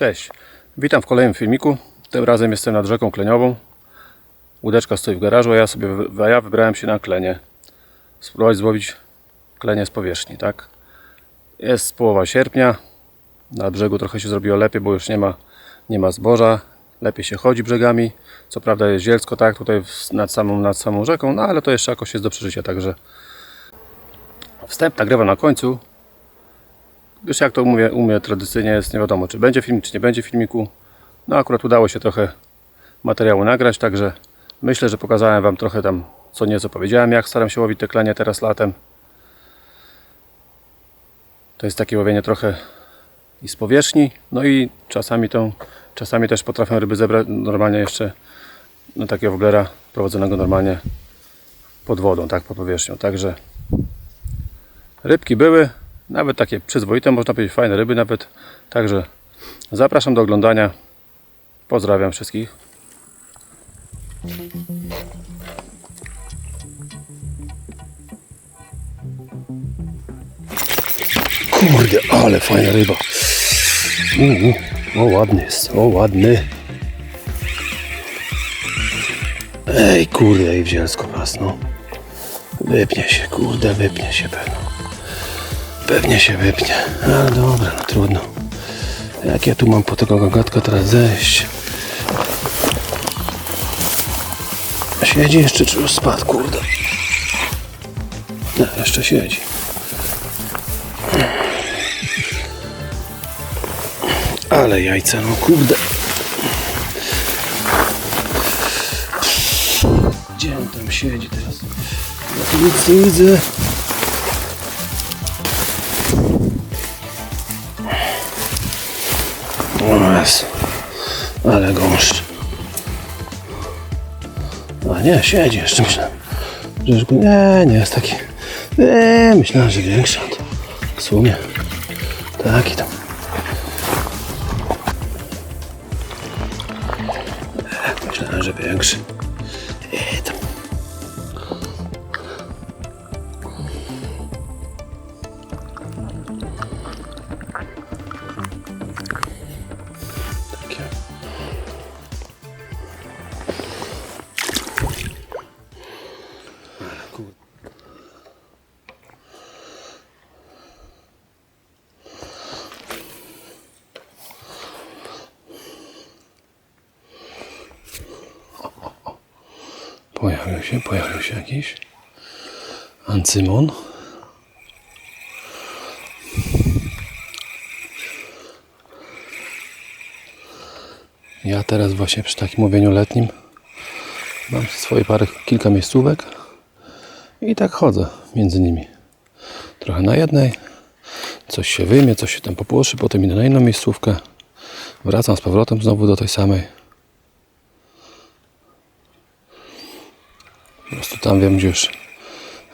Cześć, witam w kolejnym filmiku. Tym razem jestem nad rzeką Kleniową. Łódeczka stoi w garażu, a ja sobie ja wybrałem się na klenie. Spróbować złowić klenie z powierzchni, tak? Jest połowa sierpnia. Na brzegu trochę się zrobiło lepiej, bo już nie ma, nie ma zboża. Lepiej się chodzi brzegami. Co prawda jest zielsko, tak, tutaj nad samą, nad samą rzeką, no ale to jeszcze jakoś jest do przeżycia, także wstęp nagrywam na końcu, już jak to mówię, u mnie tradycyjnie jest, nie wiadomo czy będzie filmik, czy nie będzie filmiku. No akurat udało się trochę materiału nagrać, także myślę, że pokazałem Wam trochę tam co nieco powiedziałem, jak staram się łowić te klenie teraz latem. To jest takie łowienie trochę i z powierzchni, no i czasami tą, czasami też potrafię ryby zebrać normalnie jeszcze no takiego woblera prowadzonego normalnie pod wodą, tak, pod powierzchnią, także Rybki były, nawet takie przyzwoite, można powiedzieć, fajne ryby nawet. Także zapraszam do oglądania. Pozdrawiam wszystkich. Kurde, ale fajna ryba. Uuu, o ładny jest, o ładny. Ej, kurde, i wzięsko pas, no. Wypnie się, kurde, wypnie się pewno. Pewnie się wypnie. Ale dobra, no trudno. Jak ja tu mam po tego gagatka teraz zejść? Siedzi jeszcze, czy już spadł, kurde? Nie, jeszcze siedzi. Ale jajca, no kurde. Gdzie on tam siedzi teraz? Ja nic nie widzę. Jezu. Ale gąszcz. A nie, siedzi jeszcze, go... Nie, nie jest taki... Nie, myślałem, że większy. W sumie. Taki tam. Pojawił się, pojawił się jakiś ancymon. Ja teraz właśnie przy takim łowieniu letnim mam swoje parę, kilka miejscówek i tak chodzę między nimi. Trochę na jednej, coś się wyjmie, coś się tam popłoszy, potem idę na inną miejscówkę, wracam z powrotem znowu do tej samej. Po prostu tam wiem, gdzie już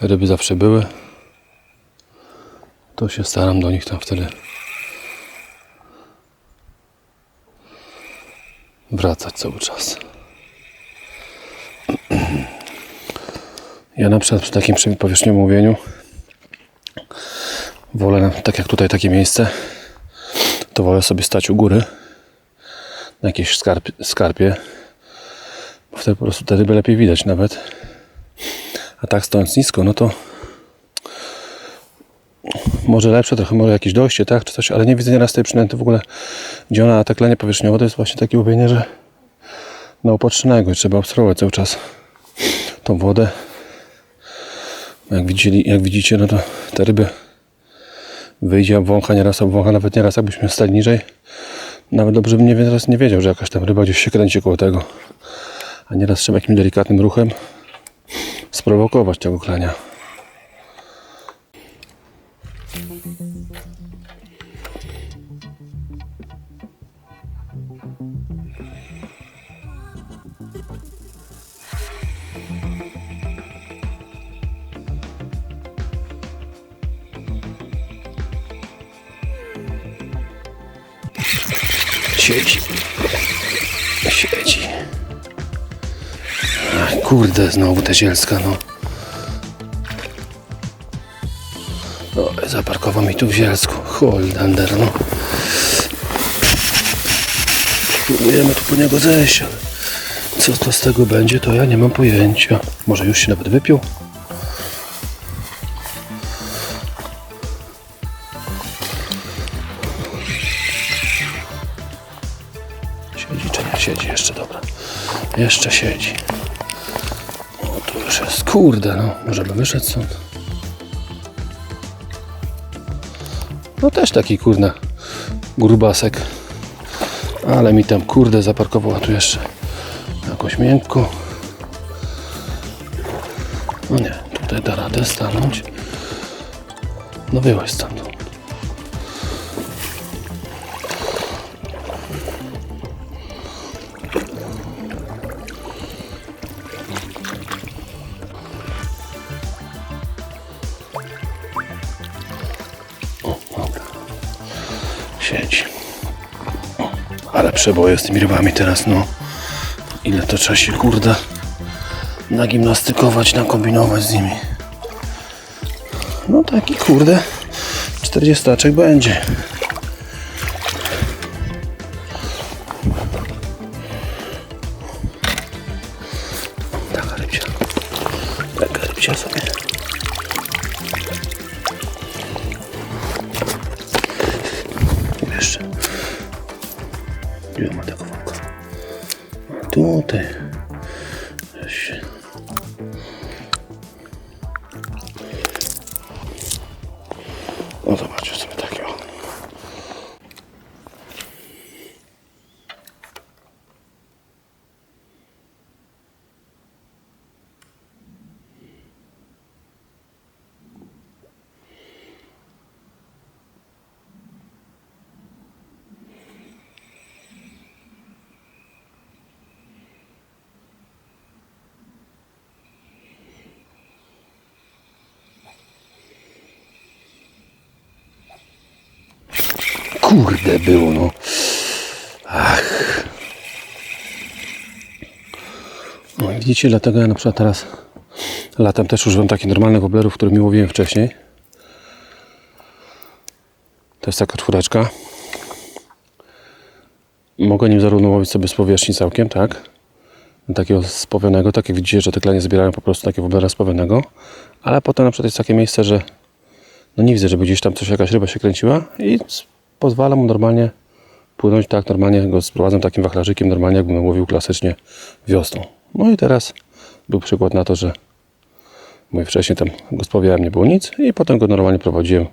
ryby zawsze były. To się staram do nich tam wtedy wracać cały czas. Ja na przykład przy takim powierzchniowym łowieniu wolę, tak jak tutaj takie miejsce, to wolę sobie stać u góry na jakiejś skarp, skarpie, bo wtedy po prostu te ryby lepiej widać nawet. A tak stojąc nisko, no to może lepsze, trochę może jakieś dojście, tak, czy coś, ale nie widzę nieraz tej przynęty w ogóle, gdzie ona tak lenie powierzchniowo, to jest właśnie takie łowienie, że na upatrzonego i trzeba obserwować cały czas tą wodę. Jak, widzieli, jak widzicie, no to te ryby wyjdzie, obwącha nieraz, obwącha nawet nieraz, jakbyśmy stali niżej. Nawet dobrze bym nie, nie wiedział, że jakaś tam ryba gdzieś się kręci koło tego. A nieraz trzeba jakimś delikatnym ruchem sprowokować tego klania. Kurde, znowu ta zielska, no. O, zaparkował mi tu w zielsku. Holdander, no. Spróbujemy tu po niego zejść, ale co to z tego będzie, to ja nie mam pojęcia. Może już się nawet wypił? Siedzi czy nie siedzi? Jeszcze dobra. Jeszcze siedzi. Jest. Kurde, no. Może by wyszedł stąd. No też taki kurde grubasek. Ale mi tam kurde zaparkowała tu jeszcze jakoś miękko. No nie, tutaj da radę stanąć. No wyłaź stamtąd. O, ale przeboje z tymi rybami teraz, no. Ile to trzeba się, kurde, nagimnastykować, nakombinować z nimi. No taki, kurde, 40 będzie. Taka rybcia. Taka rybcia sobie. Gdzie ma tego wąka? A Tutaj. Weź Kurde było, no. Ach. No widzicie, dlatego ja na przykład teraz latem też używam takich normalnych woblerów, które mi łowiłem wcześniej. To jest taka czwóreczka. Mogę nim zarówno łowić sobie z powierzchni całkiem, tak? Takiego spowionego, tak jak widzicie, że te klenie zbierają po prostu takie woblera spowionego. Ale potem na przykład jest takie miejsce, że no nie widzę, żeby gdzieś tam coś, jakaś ryba się kręciła i pozwala mu normalnie płynąć tak, normalnie go sprowadzam takim wachlarzykiem, normalnie jakbym łowił klasycznie wiosną. No i teraz był przykład na to, że mówię, wcześniej tam go spowiałem, nie było nic i potem go normalnie prowadziłem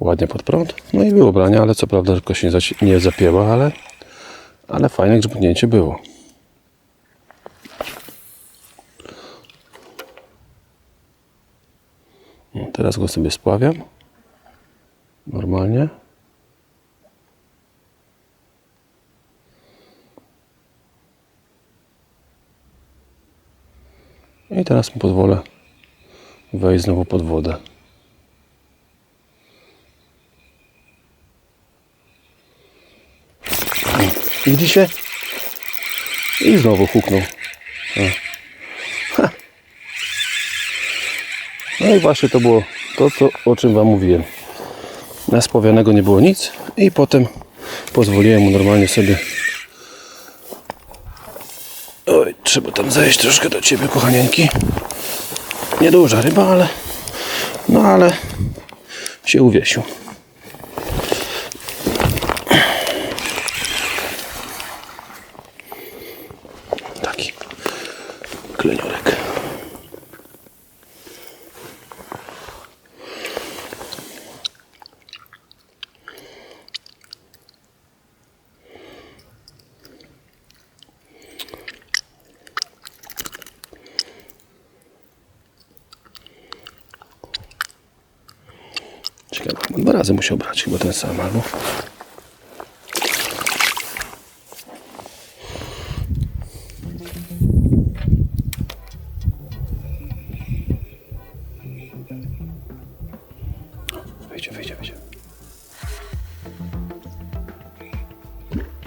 ładnie pod prąd. No i było branie, ale co prawda tylko się nie, zapięła, ale, ale fajne grzmotnięcie było. No, teraz go sobie spławiam. Normalnie. I teraz mu pozwolę wejść znowu pod wodę. I Widzicie? I znowu huknął. No i właśnie to było to, co, o czym Wam mówiłem. Na spowianego nie było nic i potem pozwoliłem mu normalnie sobie Oj, trzeba tam zejść troszkę do Ciebie, kochanieńki. Nieduża ryba, ale no ale się uwiesił. Taki kleniorek. Ciekawe, chyba dwa razy musiał brać, chyba ten sam albo. Wyjdzie, wyjdzie, wyjdzie.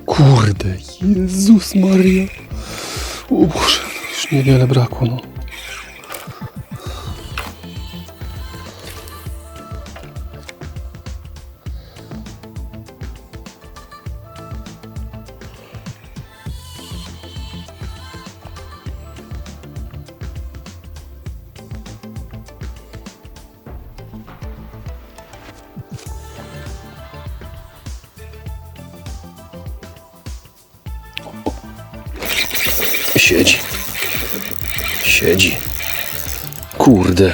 Kurde, Jezus Maria. O Boże, już niewiele brakło, no. Siedzi. Siedzi. Kurde.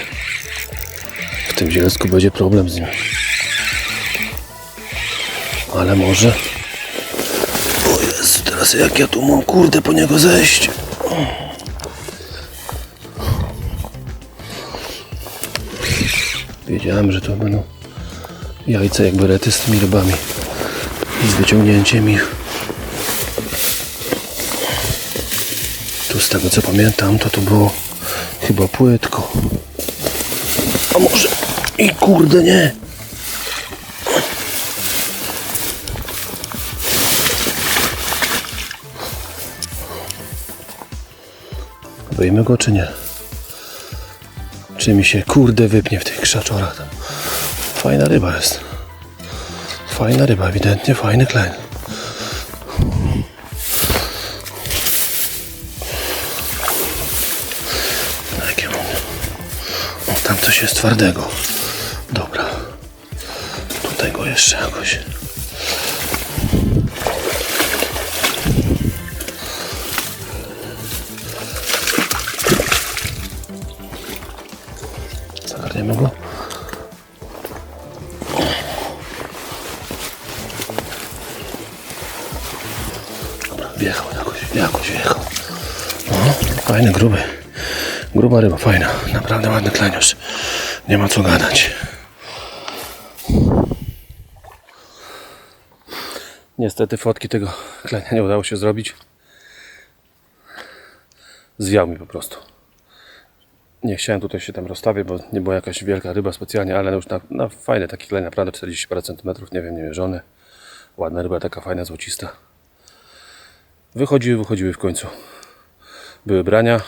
W tym zielsku będzie problem z nim. Ale może... O Jezu, teraz jak ja tu mam kurde po niego zejść? Wiedziałem, że to będą jajca jak berety z tymi rybami i z wyciągnięciem ich. Tu z tego co pamiętam, to to było chyba płytko. A może i kurde nie. Wyjmy go czy nie? Czy mi się kurde wypnie w tych krzaczorach? Fajna ryba jest. Fajna ryba, ewidentnie fajny kleń. Coś jest twardego. Dobra. Tutaj go jeszcze jakoś. Zagarniemy go. Wjechał jakoś, jakoś wjechał. O, fajny, gruby. Gruba ryba, fajna. Naprawdę ładny kleniusz. Nie ma co gadać. Niestety fotki tego klenia nie udało się zrobić. Zwiał mi po prostu. Nie chciałem tutaj się tam rozstawiać, bo nie była jakaś wielka ryba specjalnie, ale już na, na fajny taki kleń, naprawdę 40 parę centymetrów, nie wiem, nie mierzony. Ładna ryba, taka fajna, złocista. Wychodziły, wychodziły w końcu. Były brania,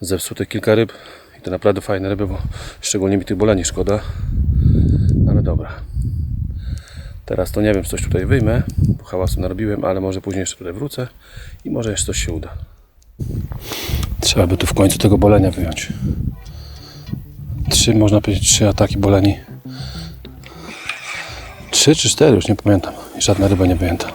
zepsute kilka ryb to naprawdę fajne ryby, bo szczególnie mi tych boleni szkoda. Ale dobra. Teraz to nie wiem, coś tutaj wyjmę, bo hałasu narobiłem, ale może później jeszcze tutaj wrócę i może jeszcze coś się uda. Trzeba by tu w końcu tego bolenia wyjąć. Trzy, można powiedzieć, trzy ataki boleni. Trzy czy cztery, już nie pamiętam. Żadna ryba nie wyjęta.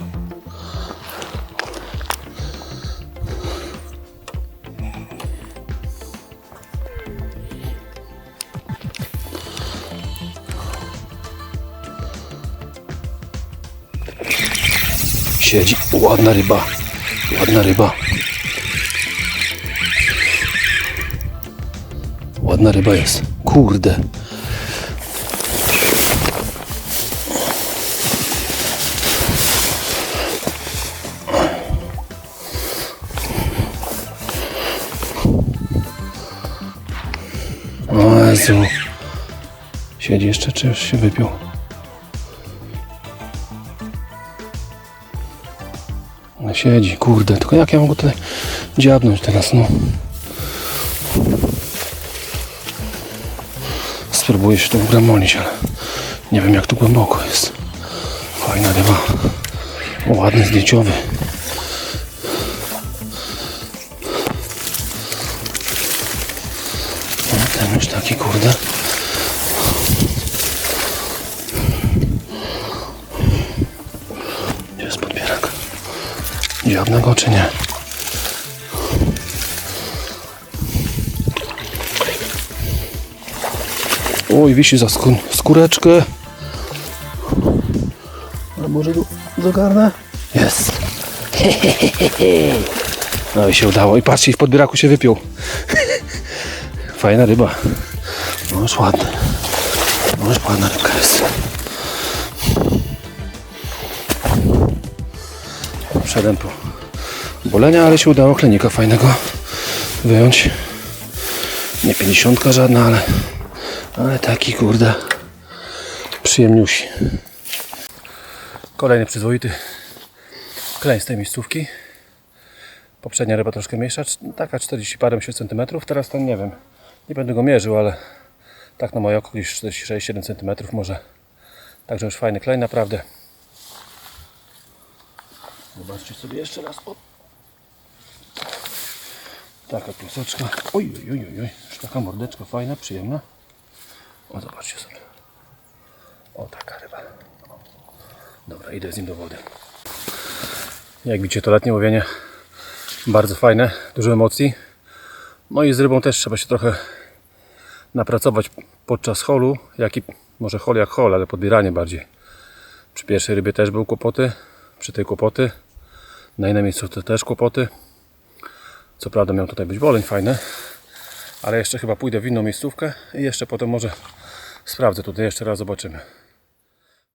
Siedzi. Ładna ryba. Ładna ryba. Ładna ryba jest. Kurde. O. Siedzi jeszcze, czy już się wypił? Siedzi, kurde. Tylko jak ja mogę tutaj dziabnąć teraz, no. Spróbuję się tu ugramolić, ale nie wiem jak tu głęboko jest. Fajna ryba. Ładny zdjęciowy. Dziabnę go czy nie? Oj, wisi za skór skóreczkę. A może go zagarnę? Jest. No i się udało. I patrzcie, w podbieraku się wypiął. Fajna ryba. No już ładny. No już ładna rybka jest. Wszedłem po bolenia, ale się udało klenika fajnego wyjąć. Nie 50 żadna, ale ale taki kurde przyjemniusi. Kolejny przyzwoity kleń z tej miejscówki. Poprzednia ryba troszkę mniejsza, taka 40 parę centymetrów. Teraz to nie wiem, nie będę go mierzył, ale tak na moje oko gdzieś 46-7 centymetrów może. Także już fajny kleń naprawdę. Zobaczcie sobie jeszcze raz. O. Taka pioseczka. Oj, oj, oj, oj, taka mordeczka fajna, przyjemna. O, zobaczcie sobie. O, taka ryba. Dobra, idę z nim do wody. Jak widzicie, to letnie łowienie Bardzo fajne, dużo emocji. No i z rybą też trzeba się trochę napracować podczas holu, jak i może hol jak hol, ale podbieranie bardziej. Przy pierwszej rybie też były kłopoty, przy tej kłopoty. Na innym miejscu to też kłopoty. Co prawda miał tutaj być boleń fajne, ale jeszcze chyba pójdę w inną miejscówkę i jeszcze potem może sprawdzę tutaj jeszcze raz, zobaczymy.